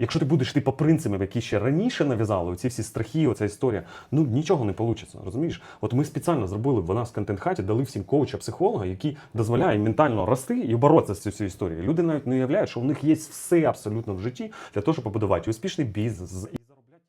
Якщо ти будеш йти по принципам, які ще раніше нав'язали, оці всі страхи, оця історія, ну нічого не вийде, розумієш? От ми спеціально зробили в нас в контент-хаті, дали всім коуча, психолога, який дозволяє ментально рости і боротися з цією історією. Люди навіть не уявляють, що у них є все абсолютно в житті для того, щоб побудувати успішний бізнес і заробляти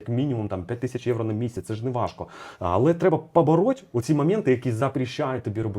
як мінімум там 5 тисяч євро на місяць. Це ж не важко. Але треба побороть оці моменти, які запрещають тобі робити.